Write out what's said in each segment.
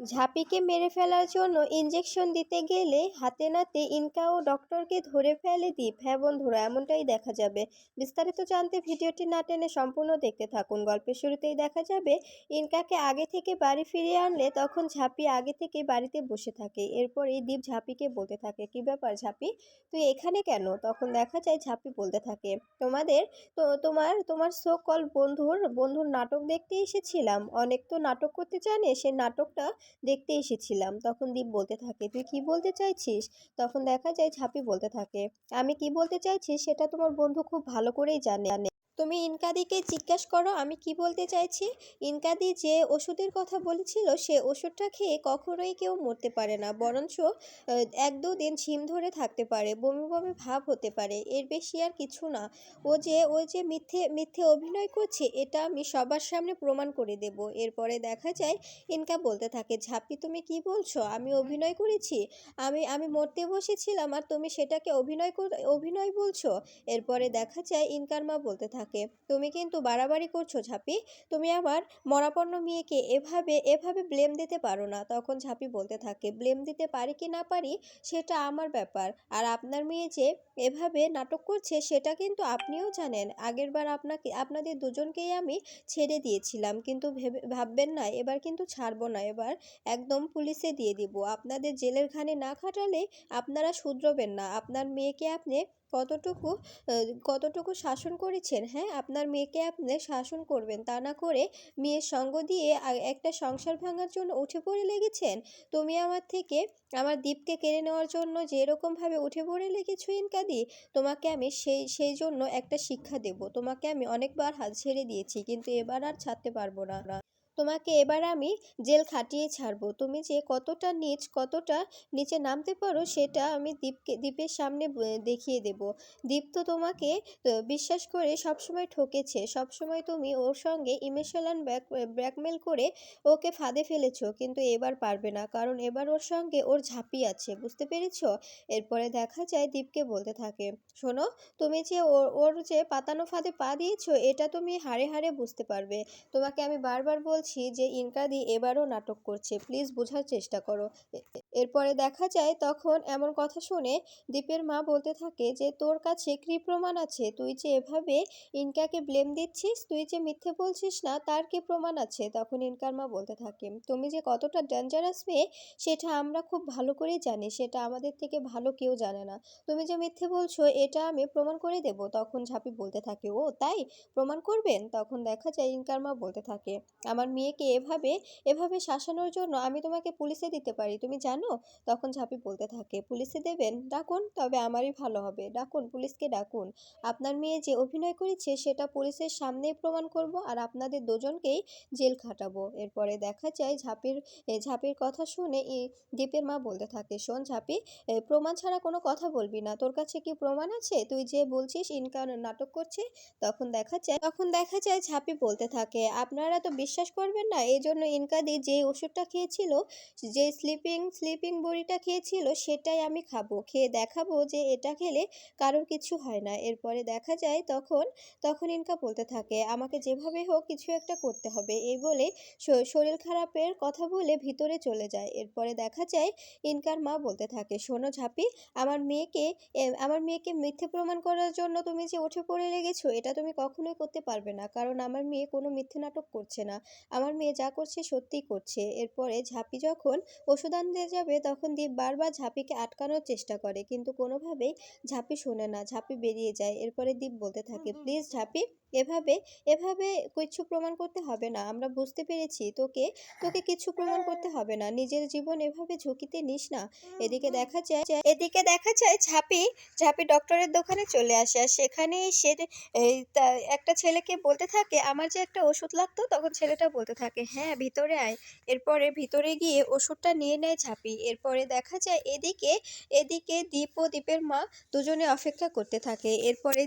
ঝাঁপিকে মেরে ফেলার জন্য ইঞ্জেকশন দিতে গেলে হাতে নাতে ইনকা ও ডক্টরকে ধরে ফেলে দীপ হ্যাঁ বন্ধুরা, এমনটাই দেখা যাবে। বিস্তারিত জানতে ভিডিওটি না টেনে সম্পূর্ণ দেখতে থাকুন। গল্পের শুরুতেই দেখা যাবে, ইনকাকে আগে থেকে বাড়ি ফিরিয়ে আনলে তখন ঝাঁপি আগে থেকে বাড়িতে বসে থাকে। এরপরেই দীপ ঝাঁপিকে বলতে থাকে, কি ব্যাপার ঝাঁপি? তুই এখানে কেন? তখন দেখা যায় ঝাঁপি বলতে থাকে, তোমাদের তো, তোমার তোমার সো কল বন্ধুর বন্ধুর নাটক দেখতে এসেছিলাম। অনেক তো নাটক করতে জানে, সে নাটকটা দেখতে এসেছিলাম। তখন দীপ বলতে থাকে, তুই কি বলতে চাইছিস? তখন দেখা যায় ঝাঁপি বলতে থাকে, আমি কি বলতে চাইছি সেটা তোমার বন্ধু খুব ভালো করেই জানে। তুমি ইনকাদিকে জিজ্ঞাসা করো, আমি কি বলতে চাইছি? ইনকাদি যে ওষুধের কথা বলেছিল, সে ওষুধটা খেয়ে কখনোই কেউ মরতে পারে না, বরঞ্চ এক দু দিন ঝিম ধরে থাকতে পারে, বমি বমি ভাব হতে পারে, এর বেশি আর কিছু না। ও যে ও যে মিথ্যে মিথ্যে অভিনয় করছে, এটা আমি সবার সামনে প্রমাণ করে দেব। এরপরে দেখা যায়, ইনকা বলতে থাকে ঝাপি তুমি কি বলছো? আমি অভিনয় করেছি? আমি আমি মরতে বসেছিলাম, আর তুমি সেটাকে অভিনয় অভিনয় বলছো? এরপরে দেখা যায়, ইনকার মা বলতে থাকে তুমি কিন্তু বাড়াবাড়ি করছ ঝাপি, তুমি আমার মরাপন্ন মেয়েকে এভাবে এভাবে ব্লেম দিতে পারো না। তখন ঝাপি বলতে থাকে ব্লেম দিতে পারি কি না পারি, সেটা আমার ব্যাপার। আর আপনার মেয়ে যে এভাবে নাটক করছে, সেটা কিন্তু আপনিও জানেন। আগেরবার আপনাকে, আপনাদের দুজনকেই আমি ছেড়ে দিয়েছিলাম। কিন্তু ভেবে, ভাববেন না, এবার কিন্তু ছাড়বো না। এবার একদম পুলিশে দিয়ে দিব। আপনাদের জেলের ঘানি না খাটালে আপনারা শুধরবেন না। আপনার মেয়েকে আপনি কতটুকু কতটুকু শাসন করেছেন হ্যাঁ? আপনার মেয়েকে আপনি শাসন করবেন, তা না করে মেয়ের সঙ্গ দিয়ে একটা সংসার ভাঙার জন্য উঠে পড়ে লেগেছেন? তুমি আমার থেকে আমার দ্বীপকে কেড়ে নেওয়ার জন্য যেরকমভাবে উঠে পড়ে লেগেছো ইনকাদি, তোমাকে আমি সেই সেই জন্য একটা শিক্ষা দেব। তোমাকে আমি অনেকবার হাল ছেড়ে দিয়েছি, কিন্তু এবার আর ছাড়তে পারব না। তোমাকে এবার আমি জেল খাটিয়ে ছাড়বো। তুমি যে কতটা নিচ, কতটা নিচে নামতে পারো, সেটা আমি দীপকে, দীপের সামনে দেখিয়ে দেব। দীপ তো তোমাকে বিশ্বাস করে সবসময় ঠকেছে। সবসময় তুমি ওর সঙ্গে ইমোশনাল ব্যাক ব্ল্যাকমেল করে ওকে ফাঁদে ফেলেছো, কিন্তু এবার পারবে না। কারণ এবার ওর সঙ্গে ওর ঝাঁপি আছে, বুঝতে পেরেছ? এরপরে দেখা যায় দীপকে বলতে থাকে, শোনো, তুমি যে ওর যে পাতানো ফাঁদে পা দিয়েছ, এটা তুমি হাড়ে হাড়ে বুঝতে পারবে। তোমাকে আমি বারবার বলছি যে ইনকাদি এবারও নাটক করছে। প্লিজ বোঝার চেষ্টা করো। এরপরে দেখা যায় তখন এমন কথা শুনে দীপের মা বলতে থাকে যে, তোর কাছে কী প্রমাণ আছে? তুই যে এভাবে ইনকাকে ব্লেম দিচ্ছিস, তুই যে মিথ্যে বলছিস না, তার কি প্রমাণ আছে? তখন ইনকার মা বলতে থাকে, তুমি যে কতটা ডেঞ্জারাস মেয়ে, সেটা আমরা খুব ভালো করেই জানি, সেটা আমাদের থেকে ভালো কেউ জানে না। তুমি যে মিথ্যে বলছো, এটা আমি প্রমাণ করে দেব। তখন ঝাঁপি বলতে থাকে, ও, তাই? প্রমাণ করবেন? তখন দেখা যায় ইনকার মা বলতে থাকে, আমার মেয়েকে এভাবে এভাবে শাসানোর জন্য আমি তোমাকে পুলিশে দিতে পারি, তুমি জানো? তখন ঝাঁপি বলতে থাকে, পুলিশে দেবেন? ডাকুন, তবে আমারই ভালো হবে। ডাকুন, পুলিশকে ডাকুন। আপনার মেয়ে যে অভিনয় করেছে, সেটা পুলিশের সামনেই প্রমাণ করব আর আপনাদের দুজনকেই জেল খাটাবো। এরপরে দেখা যায় ঝাঁপির ঝাঁপির কথা শুনে দীপের মা বলতে থাকে, শোন ঝাঁপি প্রমাণ ছাড়া কোনো কথা বলবি না। তোর কাছে কি প্রমাণ আছে? তুই যে বলছিস ইনকা নাটক করছে? তখন দেখা যায়, তখন দেখা যায় ঝাঁপি বলতে থাকে, আপনারা তো বিশ্বাস করবেন না এই জন্য ইনকাদি যে ওষুধটা খেয়েছিল, যে স্লিপিং স্লিপিং বড়িটা খেয়েছিল সেটাই আমি খাব। খেয়ে দেখাবো যে এটা খেলে কারোর কিছু হয় না। এরপরে দেখা যায় তখন তখন ইনকা বলতে থাকে, আমাকে যেভাবে হোক কিছু একটা করতে হবে। এই বলে শরীর খারাপের কথা বলে ভিতরে চলে যায়। এরপরে দেখা যায় ইনকার মা বলতে থাকে, শোনো ঝাঁপি, আমার মেয়েকে আমার মেয়েকে মিথ্যে প্রমাণ করার জন্য তুমি যে উঠে পড়ে লেগেছো, এটা তুমি কখনোই করতে পারবে না। কারণ আমার মেয়ে কোনো মিথ্যে নাটক করছে না। আমার মেয়ে যা করছে সত্যিই করছে। এরপরে ঝাঁপি যখন ওষুধ আনতে যাবে তখন দীপ বারবার ঝাঁপিকে আটকানোর চেষ্টা করে। কিন্তু কোনোভাবেই ঝাঁপি শোনে না ঝাঁপি বেরিয়ে যায়। এরপরে দীপ বলতে থাকে প্লিজ ঝাঁপি এভাবে এভাবে কিছু প্রমাণ করতে হবে না। আমরা বুঝতে পেরেছি তোকে তোকে কিছু প্রমাণ করতে হবে না। নিজের জীবন এভাবে ঝুঁকিতে নিস না। এদিকে দেখা যায় এদিকে দেখা যায় ঝাঁপি ঝাঁপি ডক্টরের দোকানে চলে আসে। আর সেখানে সে একটা ছেলেকে বলতে থাকে আমার যে একটা ওষুধ লাগতো? তখন ছেলেটা বলতে থাকে হ্যাঁ ভিতরে আয়। এরপরে ভিতরে গিয়ে ওষুধটা নিয়ে নেয় ঝাঁপি। এরপরে দেখা যায় এদিকে এদিকে দ্বীপ ও দ্বীপের মা দুজনে অপেক্ষা করতে থাকে। এরপরে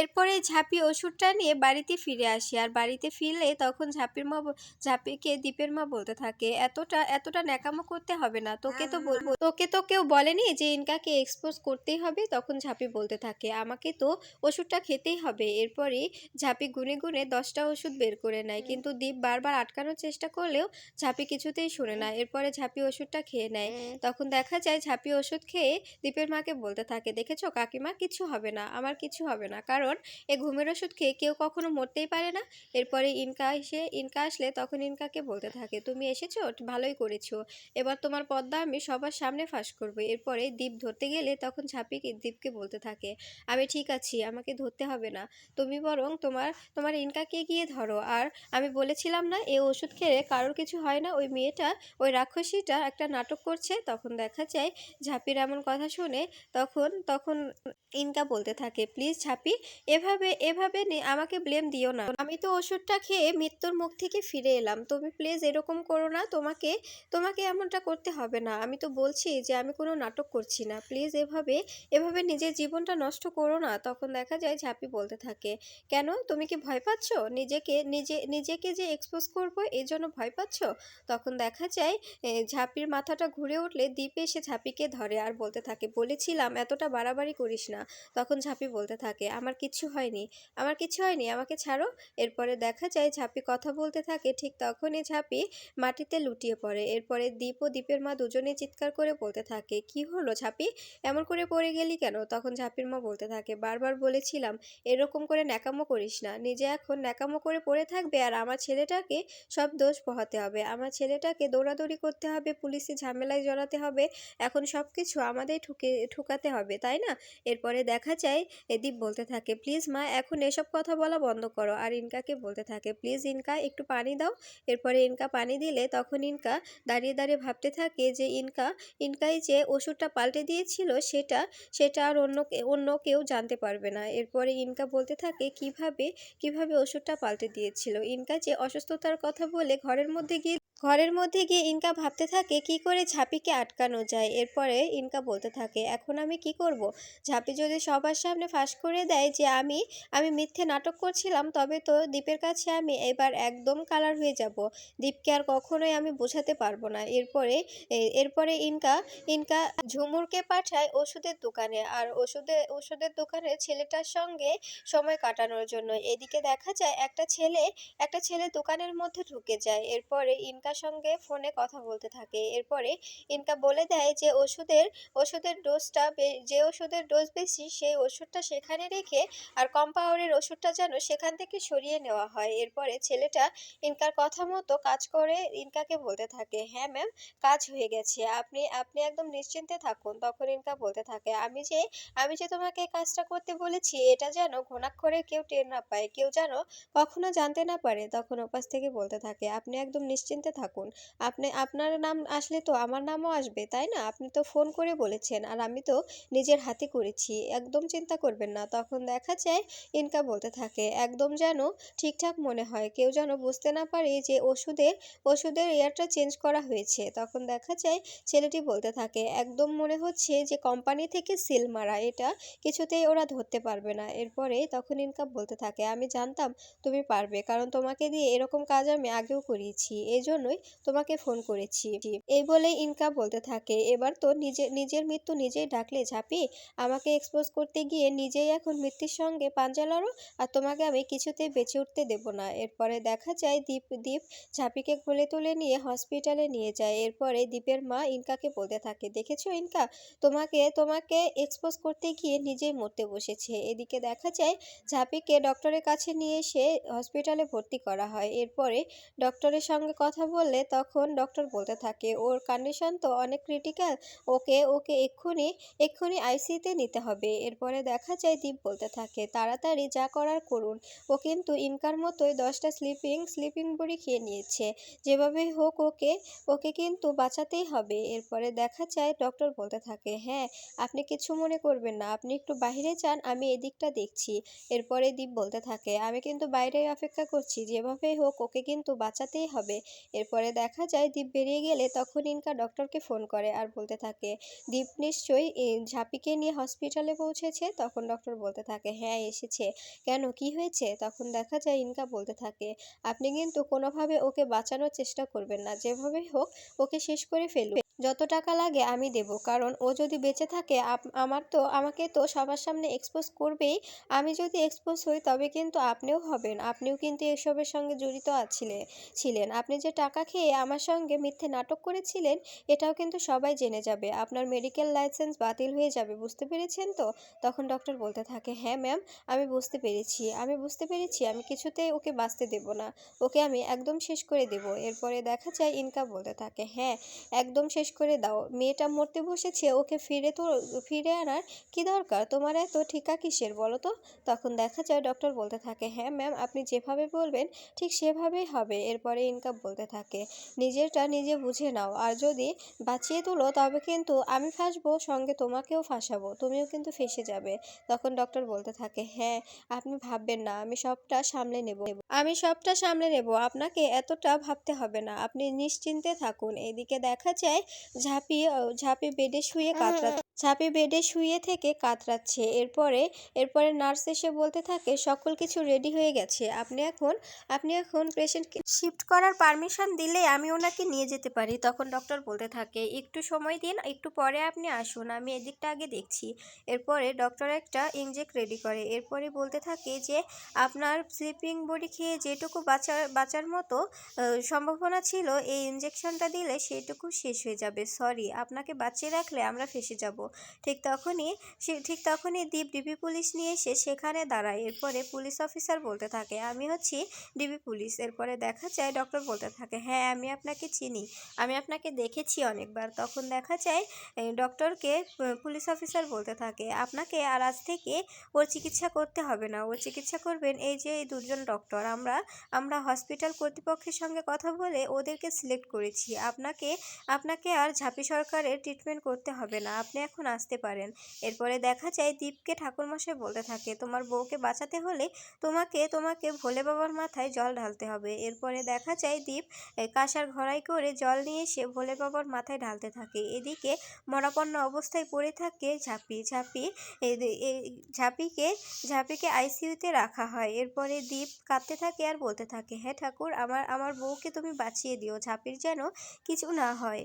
এরপরে ঝাঁপি ওষুধটা নিয়ে বাড়িতে ফিরে আসে। আর বাড়িতে ফিরলে তখন ঝাঁপির মা ঝাঁপিকে দীপের মা বলতে থাকে এতটা এতটা ন্যাকামো করতে হবে না। তোকে তো বলব তোকে তো কেউ বলেনি যে ইনকাকে এক্সপোজ করতেই হবে তখন ঝাঁপি বলতে থাকে আমাকে তো ওষুধটা খেতেই হবে। এরপরে ঝাঁপি গুনে গুনে দশটা ওষুধ বের করে নেয়। কিন্তু দীপ বারবার আটকানোর চেষ্টা করলেও ঝাঁপি কিছুতেই শুনে না। এরপরে ঝাঁপি ওষুধটা খেয়ে নেয়। তখন দেখা যায় ঝাঁপি ওষুধ খেয়ে দীপের মাকে বলতে থাকে দেখেছ কাকিমা কিছু হবে না আমার কিছু হবে না। কারণ এ ঘুমের ওষুধ খেয়ে কেউ কখনো মরতেই পারে না। এরপরে ইনকা এসে, ইনকা আসলে তখন ইনকাকে বলতে থাকে, তুমি এসেছ? ভালোই করেছ। এবার তোমার পদ্মা আমি সবার সামনে ফাঁস করব। এরপরে দীপ ধরতে গেলে তখন ঝাঁপিকে দীপকে বলতে থাকে, আমি ঠিক আছি, আমাকে ধরতে হবে না। তুমি বরং তোমার তোমার ইনকাকে গিয়ে ধরো। আর আমি বলেছিলাম না এই ওষুধ খেয়ে কারোর কিছু হয় না। ওই মেয়েটা, ওই রাক্ষসীটা একটা নাটক করছে। তখন দেখা যায় ঝাঁপির এমন কথা শুনে তখন তখন ইনকা বলতে থাকে, প্লিজ ঝাঁপি এভাবে এভাবে আমাকে ব্লেম দিও না। আমি তো ওষুধটা খেয়ে মৃত্যুর মুখ থেকে ফিরে এলাম। তুমি প্লিজ এরকম করো না, তোমাকে তোমাকে এমনটা করতে হবে না। আমি তো বলছি যে আমি কোনো নাটক করছি না। প্লিজ এভাবে এভাবে নিজের জীবনটা নষ্ট করো না। তখন দেখা যায় ঝাঁপি বলতে থাকে, কেন? তুমি কি ভয় পাচ্ছ? নিজেকে, নিজে, নিজেকে যে এক্সপোজ করব এই জন্য ভয় পাচ্ছ? তখন দেখা যায় ঝাঁপির মাথাটা ঘুরে উঠলে দ্বীপে এসে ঝাঁপিকে ধরে আর বলতে থাকে, বলেছিলাম, এতটা বাড়াবাড়ি করিস না। তখন ঝাঁপি বলতে থাকে, আমার কিচ্ছু হয়নি। আমার কিছু হয়নি, আমাকে ছাড়ো। এরপরে দেখা যায় ঝাঁপি কথা বলতে থাকে, ঠিক তখনই ঝাঁপি মাটিতে লুটিয়ে পড়ে। এরপরে দীপ ও দীপের মা দুজনেই চিৎকার করে বলতে থাকে, কি হলো ঝাঁপি? এমন করে পড়ে গেলি কেন? তখন ঝাঁপির মা বলতে থাকে, বারবার বলেছিলাম, এরকম করে ন্যাকামো করিস না। নিজে এখন ন্যাকামো করে পড়ে থাকবে আর আমার ছেলেটাকে সব দোষ পোহাতে হবে। আমার ছেলেটাকে দৌড়াদৌড়ি করতে হবে, পুলিশে ঝামেলায় জড়াতে হবে, এখন সব কিছু আমাদের ঠুকে, ঠুকাতে হবে, তাই না? এরপরে দেখা যায় এদীপ বলতে থাকে প্লিজ মা, এখন এসব কথা বলা বন্ধ করো। আর ইনকাকে বলতে থাকে, প্লিজ ইনকা, একটু পানি দাও। এরপরে ইনকা পানি দিলে তখন ইনকা দাঁড়িয়ে দাঁড়িয়ে ভাবতে থাকে যে ইনকা, ইনকাই যে ওষুধটা পাল্টে দিয়েছিল সেটা সেটা আর অন্য অন্য কেউ জানতে পারবে না। এরপরে ইনকা বলতে থাকে, কীভাবে কীভাবে ওষুধটা পাল্টে দিয়েছিল? ইনকা যে অসুস্থতার কথা বলে ঘরের মধ্যে গিয়ে ঘরের মধ্যে গিয়ে ইনকা ভাবতে থাকে, কি করে ঝাঁপিকে আটকানো যায়? এরপরে ইনকা বলতে থাকে, এখন আমি কি করব? ঝাঁপি যদি সবার সামনে ফাঁস করে দেয় যে আমি আমি মিথ্যে নাটক করছিলাম, তবে তো দীপের কাছে আমি এবার একদম কালার হয়ে যাব। দীপকে আর কখনোই আমি বোঝাতে পারব না। এরপরে এরপরে ইনকা ইনকা ঝুমুরকে পাঠায় ওষুধের দোকানে। আর ওষুধের ওষুধের দোকানে ছেলেটার সঙ্গে সময় কাটানোর জন্য। এদিকে দেখা যায় একটা ছেলে একটা ছেলে দোকানের মধ্যে ঢুকে যায়। এরপরে ইনকার সঙ্গে ফোনে কথা বলতে থাকে। এরপরে ইনকা বলে দেয় যে ওষুধের ওষুধের ডোজটা যে ওষুধের ডোজ বেশি, সেই ওষুধটা সেখানে রেখে আর কম পাওয়ারের ওষুধটা যেন সেখান থেকে সরিয়ে নেওয়া হয়। এরপরে ছেলেটা ইনকার কথা মতো কাজ করে ইনকাকে বলতে থাকে হ্যাঁ ম্যাম কাজ হয়ে গেছে। আপনি আপনি একদম নিশ্চিন্তে থাকুন। তখন ইনকা বলতে থাকে, আমি যে আমি যে তোমাকে কাজটা করতে বলেছি, এটা যেন ঘোনাক্ষরে কেউ টের না পায়। কেউ যেন কখনো জানতে না পারে। তখন ওপাশ থেকে বলতে থাকে, আপনি একদম নিশ্চিন্তে থাকুন। আপনি, আপনার নাম আসলে তো আমার নামও আসবে, তাই না? আপনি তো ফোন করে বলেছেন আর আমি তো নিজের হাতে করেছি, একদম চিন্তা করবেন না। তখন দেখা যায় ইনকা বলতে থাকে, একদম যেন ঠিকঠাক মনে হয়, কেউ যেন বুঝতে না পারে যে ওষুধের ওষুধের এয়ারটা চেঞ্জ করা হয়েছে। তখন দেখা যায় ছেলেটি বলতে থাকে, একদম মনে হচ্ছে যে কোম্পানি থেকে সিল মারা, এটা কিছুতেই ওরা ধরতে পারবে না। এরপরে তখন ইনকা বলতে থাকে, আমি জানতাম তুমি পারবে, কারণ তোমাকে দিয়ে এরকম কাজ আমি আগেও করিয়েছি। এই জন্যই তোমাকে ফোন করেছি। এই বলে ইনকা বলতে থাকে। এবার তো নিজে, নিজের মৃত্যু নিজেই ডাকলে ঝাঁপি। আমাকে এক্সপোজ করতে গিয়ে নিজেই এখন মৃত্যুর সঙ্গে পাঞ্জা লড়ো আর তোমাকে আমি কিছুতেই বেঁচে উঠতে দেব না। এরপরে দেখা যায় দীপ দীপ ঝাঁপিকে কোলে তুলে নিয়ে হসপিটালে নিয়ে যায়। এরপরে দীপের মা ইনকাকে বলতে থাকে, দেখেছ ইনকা? তোমাকে তোমাকে এক্সপোজ করতে গিয়ে নিজেই মরতে বসেছে। এদিকে দেখা যায় ঝাঁপিকে ডক্টরের কাছে নিয়ে এসে হসপিটালে ভর্তি করা হয়। এরপরে ডক্টরের সঙ্গে কথা বললে তখন ডক্টর বলতে থাকে, ওর কন্ডিশন তো অনেক ক্রিটিক্যাল ওকে ওকে এক্ষুনি এক্ষুনি আইসিতে নিতে হবে। এরপরে দেখা যায় দীপ বলতে থাকে, তাড়াতাড়ি যা করার করুন। ও কিন্তু ইনকার মতোই দশটা স্লিপিং স্লিপিং বড়ি খেয়ে নিয়েছে। যেভাবে হোক ওকে ওকে কিন্তু বাঁচাতেই হবে। এরপরে দেখা যায় ডক্টর বলতে থাকে হ্যাঁ আপনি কিছু মনে করবেন না, আপনি একটু বাইরে যান, আমি এদিকটা দেখছি। এরপরে দীপ বলতে থাকে, আমি কিন্তু বাইরে অপেক্ষা করছি, যেভাবে হোক ওকে কিন্তু বাঁচাতেই হবে। এরপর এরপরে দেখা যায় দীপ বেরিয়ে গেলে তখন ইনকা ডক্টরকে ফোন করে আর বলতে থাকে, দীপ নিশ্চয়ই ঝাঁপিকে নিয়ে হসপিটালে পৌঁছেছে? তখন ডক্টর বলতে থাকে হ্যাঁ এসেছে। কেন? কি হয়েছে? তখন দেখা যায় ইনকা বলতে থাকে, আপনি কিন্তু কোনোভাবে ওকে বাঁচানোর চেষ্টা করবেন না। যেভাবে হোক, ওকে শেষ করে ফেলুন। যত টাকা লাগে আমি দেব। কারণ ও যদি বেঁচে থাকে আমার তো, আমাকে তো সবার সামনে এক্সপোজ করবেই। আমি যদি এক্সপোজ হই, তবে কিন্তু আপনিও হবেন। আপনিও কিন্তু এসবের সঙ্গে জড়িত আছিলে, ছিলেন। আপনি যে টাকা খেয়ে আমার সঙ্গে মিথ্যে নাটক করেছিলেন, এটাও কিন্তু সবাই জেনে যাবে। আপনার মেডিকেল লাইসেন্স বাতিল হয়ে যাবে, বুঝতে পেরেছেন তো? তখন ডক্টর বলতে থাকে হ্যাঁ ম্যাম আমি বুঝতে পেরেছি। আমি বুঝতে পেরেছি, আমি কিছুতেই ওকে বাঁচতে দেব না। ওকে আমি একদম শেষ করে দেব। এরপরে দেখা যায়, ইনকা বলতে থাকে হ্যাঁ একদম শেষ করে দাও। মেয়েটা মরতে বসেছে, ওকে ফিরে তো, ফিরে আনার কি দরকার? তোমার এত ঠিকা কিসের বলো তো? তখন দেখা যায় ডক্টর বলতে থাকে হ্যাঁ ম্যাম আপনি যেভাবে বলবেন, ঠিক সেভাবেই হবে। এরপরে ইনকাম বলতে থাকে নিজেরটা নিজে বুঝে নাও। আর যদি বাঁচিয়ে তুলো তবে কিন্তু আমি ফাঁসবো সঙ্গে তোমাকেও ফাঁসাবো। তুমিও কিন্তু ফেসে যাবে। তখন ডক্টর বলতে থাকে হ্যাঁ আপনি ভাববেন না। আমি সবটা সামলে নেব। আমি সবটা সামলে নেব। আপনাকে এতটা ভাবতে হবে না। আপনি নিশ্চিন্তে থাকুন। এদিকে দেখা যায় ঝাঁপি আহ, ঝাঁপি বেডে শুয়ে কাতরা ঝাঁপি বেডে শুয়ে থেকে কাতরাচ্ছে। এরপরে এরপরে নার্স এসে বলতে থাকে, সকল কিছু রেডি হয়ে গেছে। আপনি এখন আপনি এখন পেশেন্টকে শিফট করার পারমিশন দিলে আমি ওনাকে নিয়ে যেতে পারি। তখন ডক্টর বলতে থাকে, একটু সময় দিন, একটু পরে আপনি আসুন, আমি এদিকটা আগে দেখছি। এরপরে ডক্টর একটা ইনজেক্ট রেডি করে। এরপরে বলতে থাকে যে, আপনার স্লিপিং বডি খেয়ে যেটুকু বাঁচার বাঁচার মতো সম্ভাবনা ছিল, এই ইনজেকশনটা দিলে সেইটুকু শেষ হয়ে যাবে। সরি, আপনাকে বাঁচিয়ে রাখলে আমরা ফেসে যাব। ঠিক তখনই সে, ঠিক তখনই দীপ ডিবি পুলিশ নিয়ে এসে সেখানে দাঁড়ায়। এরপরে পুলিশ অফিসার বলতে থাকে, আমি হচ্ছি ডিবি পুলিশ। এরপরে দেখা যায় ডক্টর বলতে থাকে হ্যাঁ আমি আপনাকে চিনি। আমি আপনাকে দেখেছি অনেকবার। তখন দেখা যায় ডক্টরকে পুলিশ অফিসার বলতে থাকে, আপনাকে আর আজ থেকে ওর চিকিৎসা করতে হবে না। ওর চিকিৎসা করবেন এই যে, এই দুজন ডক্টর। আমরা আমরা হসপিটাল কর্তৃপক্ষের সঙ্গে কথা বলে ওদেরকে সিলেক্ট করেছি। আপনাকে আপনাকে আর ঝাঁপি সরকারের ট্রিটমেন্ট করতে হবে না। আপনি এখন আসতে পারেন। এরপরে দেখা যায় দীপকে ঠাকুরমশাই বলতে থাকে, তোমার বউকে বাঁচাতে হলে তোমাকে তোমাকে ভোলে বাবার মাথায় জল ঢালতে হবে। এরপরে দেখা যায় দীপ কাঁসার ঘড়াই করে জল নিয়ে এসে ভোলে বাবার মাথায় ঢালতে থাকে। এদিকে মরাপন্ন অবস্থায় পড়ে থাকে ঝাঁপি ঝাঁপি ঝাঁপিকে ঝাঁপিকে আইসিইউতে রাখা হয়। এরপরে দীপ কাঁদতে থাকে আর বলতে থাকে হ্যাঁ ঠাকুর, আমার আমার বউকে তুমি বাঁচিয়ে দিও। ঝাঁপির যেন কিছু না হয়।